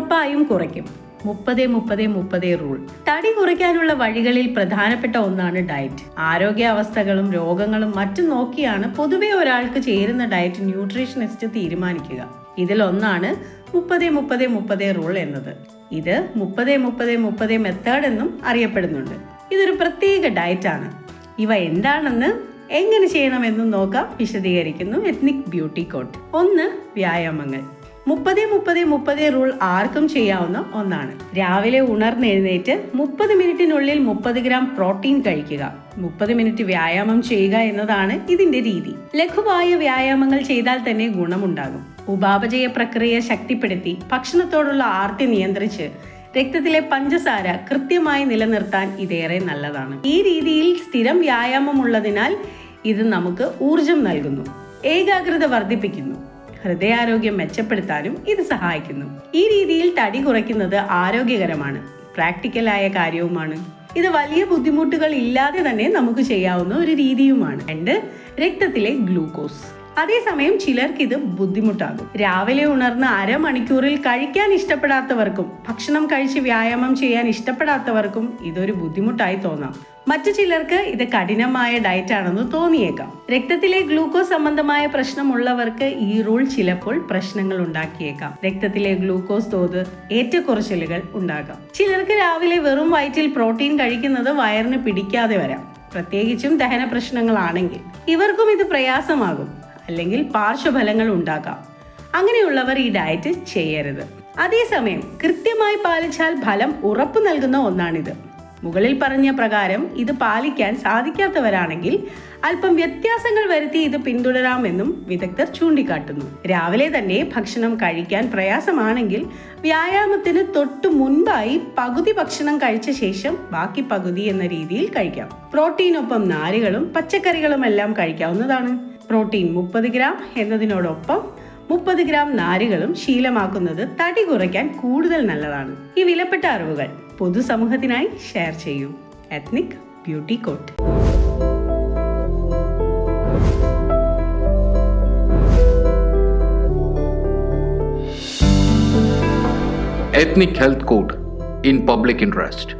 ഉറപ്പായും കുറയ്ക്കും. മുപ്പത് മുപ്പത് മുപ്പത് റൂൾ. തടി കുറയ്ക്കാനുള്ള വഴികളിൽ പ്രധാനപ്പെട്ട ഒന്നാണ് ഡയറ്റ്. ആരോഗ്യാവസ്ഥകളും രോഗങ്ങളും മറ്റും നോക്കിയാണ് പൊതുവെ ഒരാൾക്ക് ചേരുന്ന ഡയറ്റ് ന്യൂട്രീഷനിസ്റ്റ് തീരുമാനിക്കുക. ഇതിലൊന്നാണ് മുപ്പത് മുപ്പത് മുപ്പത് റൂൾ എന്നത്. ഇത് മുപ്പത് മുപ്പത് മുപ്പത് മെത്തേഡ് എന്നും അറിയപ്പെടുന്നുണ്ട്. ഇതൊരു പ്രത്യേക ഡയറ്റാണ്. ഇവ എന്താണെന്ന് എങ്ങനെ ചെയ്യണമെന്നും നോക്കാം വിശദീകരിക്കുന്നു എത്നിക് ബ്യൂട്ടി കോട്ട് ഒന്ന് വ്യായാമങ്ങൾ. മുപ്പത് മുപ്പത് മുപ്പത് റൂൾ ആർക്കും ചെയ്യാവുന്ന ഒന്നാണ്. രാവിലെ ഉണർന്നെഴുന്നേറ്റ് മുപ്പത് മിനിറ്റിനുള്ളിൽ മുപ്പത് ഗ്രാം പ്രോട്ടീൻ കഴിക്കുക. മുപ്പത് മിനിറ്റ് വ്യായാമം ചെയ്യുക എന്നതാണ് ഇതിന്റെ രീതി. ലഘുവായ വ്യായാമങ്ങൾ ചെയ്താൽ തന്നെ ഗുണമുണ്ടാകും. ഉപാപചയ പ്രക്രിയ ശക്തിപ്പെടുത്തി ഭക്ഷണത്തോടുള്ള ആർത്തി നിയന്ത്രിച്ച് രക്തത്തിലെ പഞ്ചസാര കൃത്യമായി നിലനിർത്താൻ ഇതേറെ നല്ലതാണ്. ഈ രീതിയിൽ സ്ഥിരം വ്യായാമം ഉള്ളതിനാൽ ഇത് നമുക്ക് ഊർജം നൽകുന്നു. ഏകാഗ്രത വർദ്ധിപ്പിക്കുന്നു. ഹൃദയാരോഗ്യം മെച്ചപ്പെടുത്താനും ഇത് സഹായിക്കുന്നു. ഈ രീതിയിൽ തടി കുറയ്ക്കുന്നത് ആരോഗ്യകരമാണ്. പ്രാക്ടിക്കലായ കാര്യവുമാണ്. ഇത് വലിയ ബുദ്ധിമുട്ടുകൾ ഇല്ലാതെ തന്നെ നമുക്ക് ചെയ്യാവുന്ന ഒരു രീതിയുമാണ്. രണ്ട് രക്തത്തിലെ ഗ്ലൂക്കോസ്. അതേസമയം ചിലർക്ക് ഇത് ബുദ്ധിമുട്ടാകും. രാവിലെ ഉണർന്ന് അരമണിക്കൂറിൽ കഴിക്കാൻ ഇഷ്ടപ്പെടാത്തവർക്കും ഭക്ഷണം കഴിച്ച് വ്യായാമം ചെയ്യാൻ ഇഷ്ടപ്പെടാത്തവർക്കും ഇതൊരു ബുദ്ധിമുട്ടായി തോന്നാം. മറ്റു ചിലർക്ക് ഇത് കഠിനമായ ഡയറ്റ് ആണെന്ന് തോന്നിയേക്കാം. രക്തത്തിലെ ഗ്ലൂക്കോസ് സംബന്ധമായ പ്രശ്നമുള്ളവർക്ക് ഈ റൂൾ ചിലപ്പോൾ പ്രശ്നങ്ങൾ ഉണ്ടാക്കിയേക്കാം. രക്തത്തിലെ ഗ്ലൂക്കോസ് തോത് ഏറ്റക്കുറച്ചിലുകൾ ഉണ്ടാകാം. ചിലർക്ക് രാവിലെ വെറും വയറ്റിൽ പ്രോട്ടീൻ കഴിക്കുന്നത് വയറിന് പിടിക്കാതെ വരാം. പ്രത്യേകിച്ചും ദഹന പ്രശ്നങ്ങളാണെങ്കിൽ ഇവർക്കും ഇത് പ്രയാസമാകും. അല്ലെങ്കിൽ പാർശ്വഫലങ്ങൾ ഉണ്ടാക്കാം അങ്ങനെയുള്ളവർ ഈ ഡയറ്റ് ചെയ്യരുത്. അതേസമയം കൃത്യമായി പാലിച്ചാൽ ഫലം ഉറപ്പു നൽകുന്ന ഒന്നാണിത്. മുകളിൽ പറഞ്ഞ പ്രകാരം ഇത് പാലിക്കാൻ സാധിക്കാത്തവരാണെങ്കിൽ അല്പം വ്യത്യാസങ്ങൾ വരുത്തി ഇത് പിന്തുടരാമെന്നും വിദഗ്ധർ ചൂണ്ടിക്കാട്ടുന്നു. രാവിലെ തന്നെ ഭക്ഷണം കഴിക്കാൻ പ്രയാസമാണെങ്കിൽ വ്യായാമത്തിന് തൊട്ടു മുൻപായി പകുതി ഭക്ഷണം കഴിച്ച ശേഷം ബാക്കി പകുതി എന്ന രീതിയിൽ കഴിക്കാം. പ്രോട്ടീനൊപ്പം നാരുകളും പച്ചക്കറികളും എല്ലാം കഴിക്കാവുന്നതാണ്. പ്രോട്ടീൻ മുപ്പത് ഗ്രാം എന്നതിനോടൊപ്പം മുപ്പത് ഗ്രാം നാരുകളും ശീലമാക്കുന്നത് തടി കുറയ്ക്കാൻ കൂടുതൽ നല്ലതാണ്. ഈ വിലപ്പെട്ട അറിവുകൾ പൊതുസമൂഹത്തിനായി ഷെയർ ചെയ്യൂ. Ethnic beauty code ethnic health code in public interest